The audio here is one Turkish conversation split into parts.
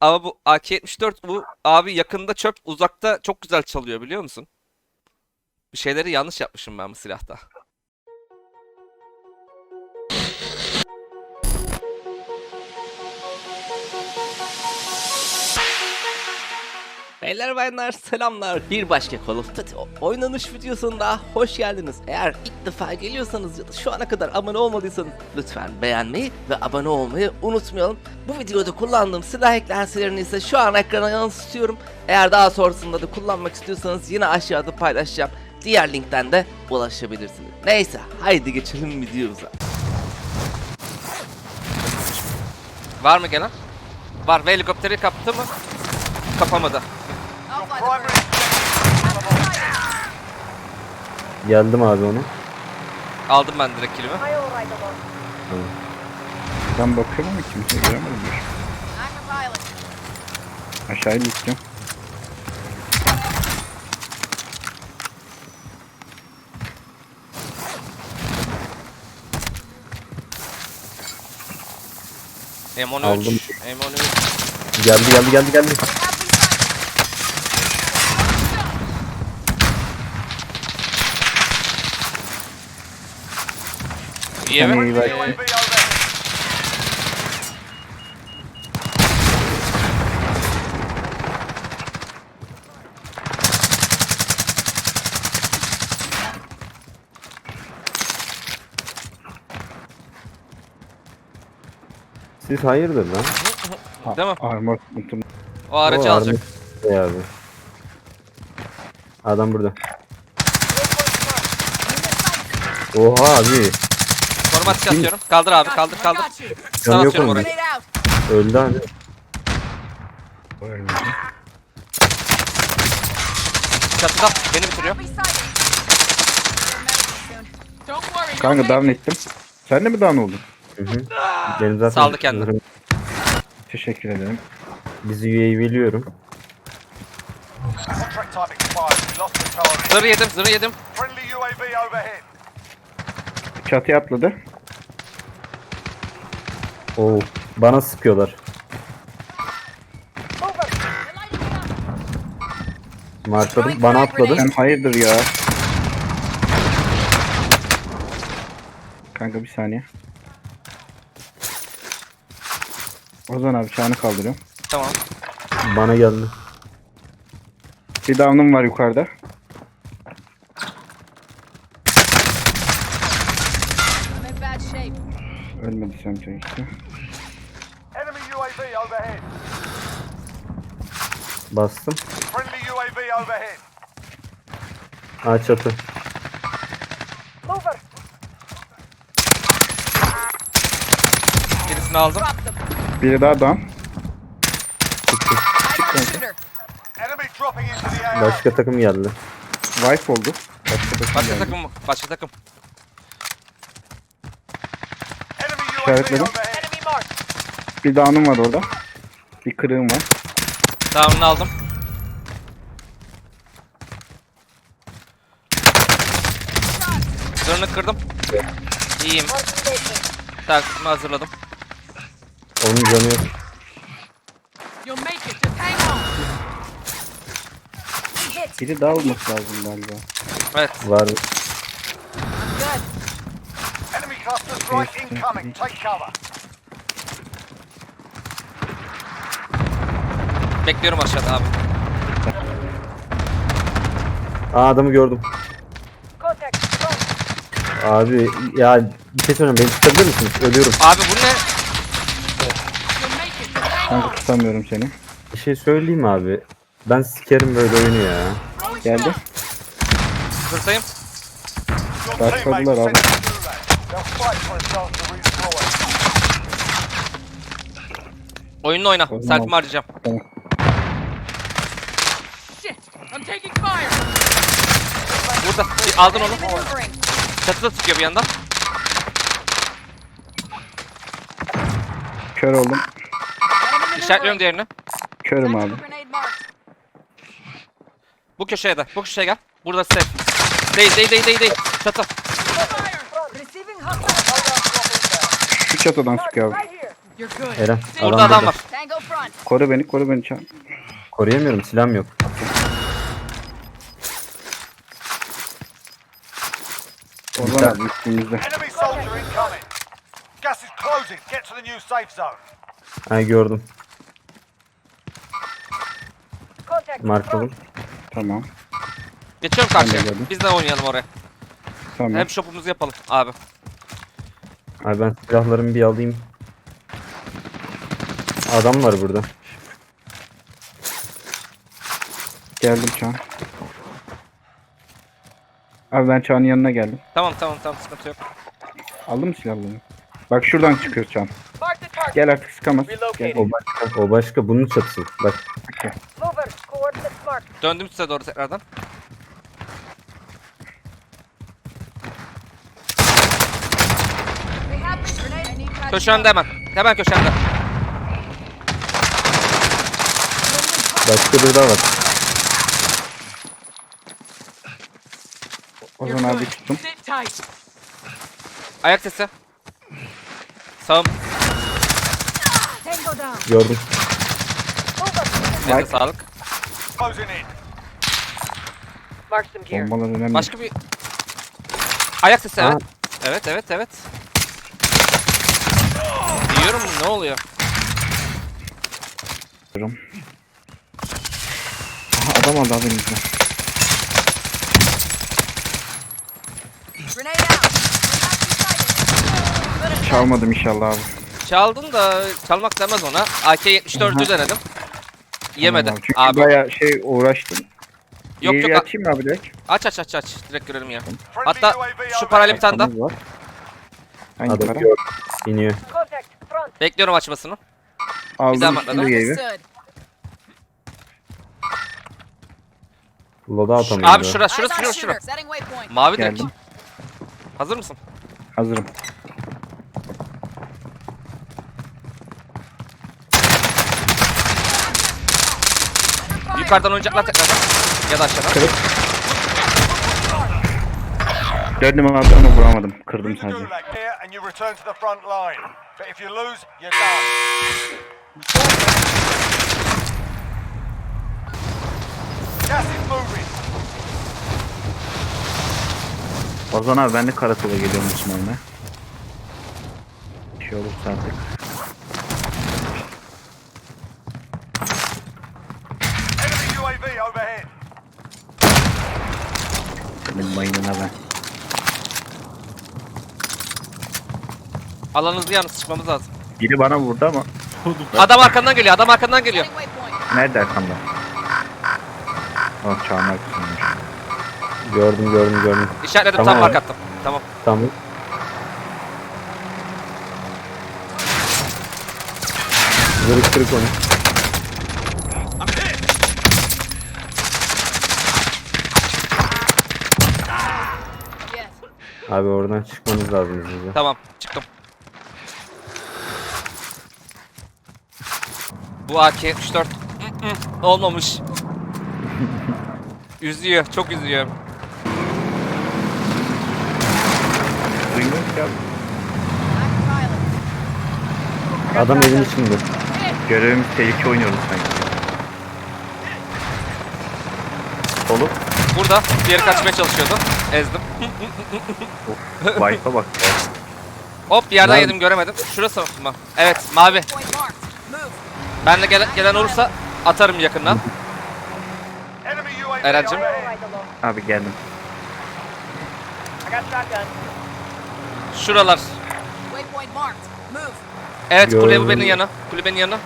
Ama bu AK-74 bu abi yakında çöp uzakta çok güzel çalıyor biliyor musun? Bir şeyleri yanlış yapmışım ben bu silahta. Beyler bayanlar selamlar. Bir başka Call of Duty oynanış videosunda hoş geldiniz. Eğer ilk defa geliyorsanız ya da şu ana kadar abone olmadıysanız lütfen beğenmeyi ve abone olmayı unutmayalım. Bu videoda kullandığım silah eklentilerini ise şu an ekrana yansıtıyorum. Eğer daha sonrasında da kullanmak istiyorsanız yine aşağıda paylaşacağım. Diğer linkten de ulaşabilirsiniz. Neyse haydi geçelim videomuza. Var mı gelen? Var ve helikopteri kaptı mı? Kapamadı. Geldim abi onu. Aldım ben direkt kilimi. Ben bakıyorum ama kimse göremedim. Dur. Aşağıya gideceğim. M13. Aldım. M13. Geldi geldi geldi geldi. İyi mi? iyi bak. Siz hayırdır lan? Değil mi? Armor unuttum. O aracı O alacak. army- Bey abi. Adam burada. Oha abi. Atışı atıyorum. Kaldır abi kaldır kaldır. Sana yok atıyorum onun. orayı. Öldü abi. Çatıda beni bitiriyor. Kanka down ettim. Sen de mi down oldun? Hı hı. Benim zaten Saldı kendini. zırhım- Teşekkür ederim. Bizi UAV'liyorum. Contract time expired. We lost the target. Zırh yedim zırh yedim. Friendly UAV overhead. Çatıya atladı. Oo. Bana sıkıyorlar. Markladım. Bana atladı. Sen hayırdır ya. Kanka bir saniye. Ozan abi çağını kaldırıyorum. Tamam. Bana geldi. Bir down'um var yukarıda. Ölmedi sen işte. Enemy UAV overhead. Bastım. Friendly UAV overhead. Aa çatı. Birisini aldım. Biri daha got a shooter. Enemy dropping into the AO. Başka takım geldi. Wipe oldu. Başka takım Başka geldi. takım? Başka takım. Enemy UAV İşaretledim. Bir down'um var orada. Bir kırığım var. Tamamını aldım. Zırhını kırdım. İyiyim. Takımı hazırladım. Onun canı yok. Biri daha olması lazım galiba. Evet. Var. Good. Enemy cluster strike incoming. Take cover. Bekliyorum aşağıda abi. Aa adamı gördüm. Abi ya bir şey söyleyeyim beni tutabilir misiniz? Ölüyorum. Abi bu ne? Kanka tutamıyorum seni. Bir şey söyleyeyim mi abi. Ben sikerim böyle oyunu ya. Geldi. Zırhtayım. Your Başladılar abi. Sent you through that. They'll fight for a chance to redeploy. Oyununu oyna. Tamam. Selfie'mi harcayacağım. Tamam. Shit. I'm taking fire. Burada. Aldın onu. Çatıda tutuyor bir yandan. Kör oldum. İşaretliyorum diğerini. Körüm abi. Bu köşeye de. Bu köşeye gel. Burada safe. Değil değil değil değil değil. Çatı. Şu çatıdan sıkıyor abi. You're good. Eren. Stay- Burada adam var. Tango front. Koru beni koru beni Çağan. Koruyamıyorum silahım yok. Ozan abi üstümüzde. Enemy soldier incoming. Gas is closing. Get to the new safe zone. Ha gördüm. Markalı. Tamam. Geçiyorum Ben de karşıya. geldim. Biz de oynayalım oraya. Tamam. Hem shop'umuzu yapalım abi. Abi ben silahlarımı bir alayım. Adam var burada. Geldim Çağan. Abi ben Çağan'ın yanına geldim. Tamam tamam tamam sıkıntı yok. Aldın mı silahlarını? Bak şuradan çıkıyor Çağan. Gel artık sıkamaz. Gel. O başka. O başka. Bunun çatısı. Bak. Döndüm size doğru tekrardan. We have the grenade. I need patching Köşende hemen. Hemen köşende. Başka bir daha var. You're Ozan abi good. tuttum. Sit tight. Ayak sesi. Sağım. Tango down. Gördüm. Elinize sağlık. Closing in. Mark some gear. Bombalar önemli. Başka bir... Ayak sesi Ha. evet. Evet evet evet. Yiyorum ne oluyor? Diyorum. Aha, adam aldı some sighted. Çalmadım inşallah abi. Çaldın da çalmak demez ona. AK-74'ü denedim. Yemedi. Tamam abi. Çünkü Abi. baya şey uğraştım. Yok İyi yok açayım mı abi direkt? aç aç aç aç. Direkt görelim ya. Hatta şu parayla bir tane daha. Var. Hangi Adam para? gördüm. İniyor. Bekliyorum açmasını. Aldım zahmet üstünde adam. gaybi. Understood. Loda atamıyor. Abi şura şura Eyes on şura shooter. şura. Setting waypoint. Mavi direkt. Geldim. Hazır mısın? Hazırım. Yukarıdan oynayacaklar tekrardan. Ya da aşağıdan. Kırık. Döndüm abi ama vuramadım. Kırdım Use the sadece. gulag here and you return to the front line. But if you lose, you're done. Gas is moving. Ozan abi ben de karakola geliyorum Osman'la. Bir şey olursa artık. Benim mayınına ben. Alanınızı yalnız çıkmamız lazım. Biri bana vurdu ama. Adam arkandan geliyor. Adam arkandan geliyor. Nerede arkamda? Oh çağın arkasındaymış. Gördüm gördüm gördüm. İşaretledim Tamam tam abi. mark attım. Tamam. Tamam. Zırık kırık onu. Abi oradan çıkmamız lazım hızlıca. Tamam. Bu AK-74 Mm-mm, olmamış. üzüyor. Çok üzüyor. Adam evin içinde. Görevimiz tehlike oynuyoruz sanki. Olup Burada. Diğeri kaçmaya çalışıyordu. Ezdim. Wi-Fi bak ya. Hop bir yerden Nerede? yedim göremedim. Şurası mı? Evet mavi. Ben de gelen, gelen olursa atarım yakından. Eren'cim. Abi geldim. Şuralar. Evet Gördüm. kulübenin yanı. Kulübenin yanı.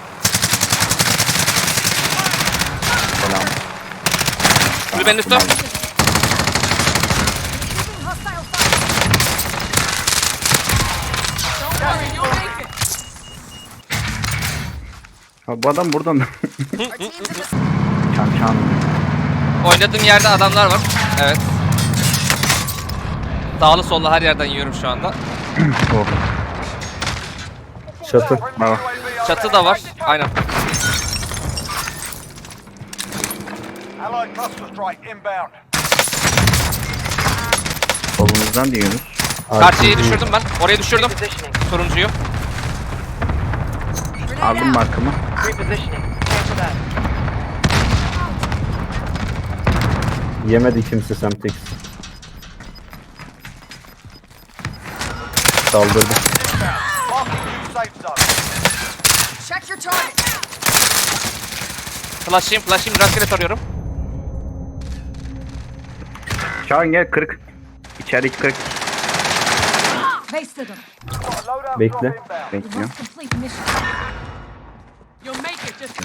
Selam. Kulübenin üstü. Ha, bu adam buradan çan çan. Oynadığım yerde adamlar var. Evet. Sağlı sollu her yerden yiyorum şu anda. Oh. Çatı. Bravo. Çatı da var. Aynen. Solumuzdan diyorsunuz. Karşıyı düşürdüm ben. Oraya düşürdüm. Turuncuyu. Aldım markamı. Repositioning. Cancel that. Yemedi kimse Semtex. Saldırdı. Check your target. Flash'ıyım flash'ıyım rastgele tarıyorum. Şahan gel kırık. İçerideki kırık. Wasted them. Got a loadout Bekle. complete mission. You'll make it. Just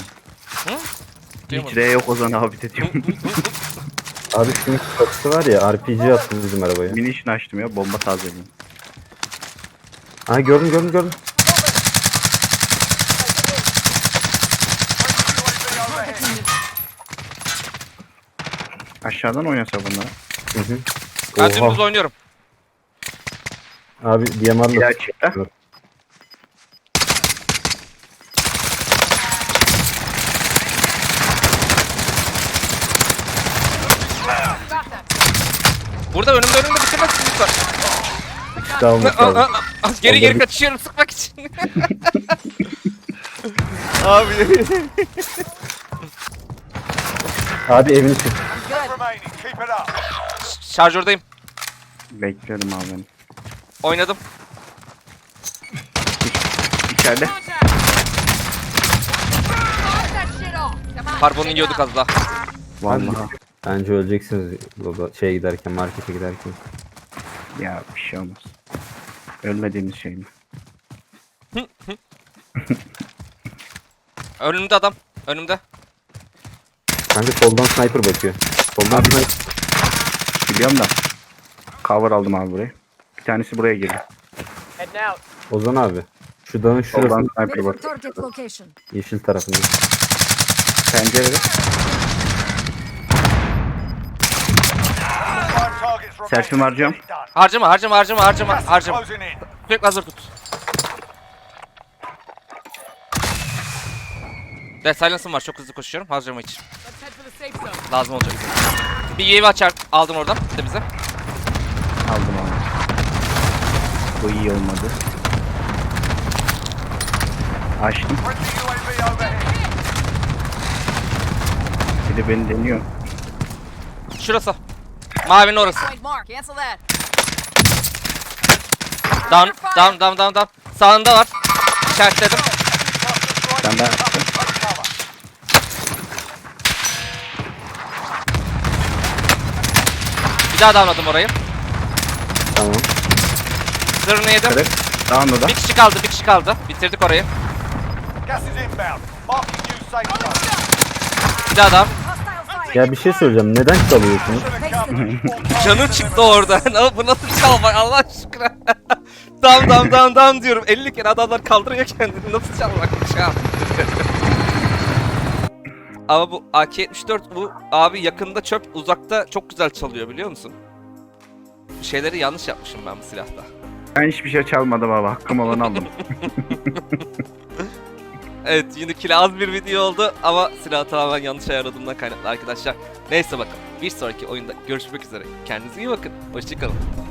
Hiç R yok Ozan abi de diyorum. Abi şunun kapısı var ya RPG attı bizim arabaya. Minişini açtım ya bomba tazeledim. Ha gördüm gördüm gördüm. Aşağıdan oynasa bunlar. Hı hı. Ben dümdüz oynuyorum. Abi DMR'la. Bir daha çıktı. Burada önümde önümde bitirmezsin lütfen. Lazım. aa, Geri geri kaçıyorum sıkmak için. Abi. Abi evin içi. Remaining. Keep it up. Şarjördeyim. Bekliyorum abi ben. Oynadım. İçeride. Karbonu yiyorduk az daha. Vallahi. Bence öleceksiniz baba şeye giderken markete giderken. Ya bir şey olmaz. Ölmediğimiz şey mi? Önümde adam. Önümde. Kanka soldan sniper bakıyor. Soldan sniper. Biliyorum da. Cover aldım abi burayı. Bir tanesi buraya girdi. Heading out. Ozan abi. Şu dağın Soldan şurası sniper bak. target location. yeşil tarafında. Pencerede. İt done. Harcama harcama harcama harcama harcama. Sürekli hazır tut. Death Silence'ım var çok hızlı koşuyorum harcama için. Lazım olacak. Bir UAV açar aldım oradan de bize. Aldım abi. Bu iyi olmadı. Açtım. Friendly UAV overhead. Bir de beni deniyor. Şurası. Mavinin orası. Down, down, down, down, down. Sağında var. İşaretledim. Daha açtın. Bir daha downladım orayı. Tamam. Zırhını yedim. Kırık. Down'da da. Bir kişi kaldı, bir kişi kaldı. Bitirdik orayı. Bir daha down. Ya bir şey söyleyeceğim. Neden çalıyorsunuz? Canı çıktı orada. Ne- Bu nasıl çalmak Allah aşkına. dam dam dam dam diyorum. 50 kere adamlar kaldırıyor kendini. Nasıl çalmak bu çal? Ama bu AK-74 bu abi yakında çöp uzakta çok güzel çalıyor biliyor musun? Bir şeyleri yanlış yapmışım ben bu silahta. Ben hiçbir şey çalmadım abi. Hakkım olanı aldım. Evet yine kile az bir video oldu ama silahı tamamen yanlış ayarladığımdan kaynaklı arkadaşlar. Neyse bakalım bir sonraki oyunda görüşmek üzere. Kendinize iyi bakın. Hoşçakalın.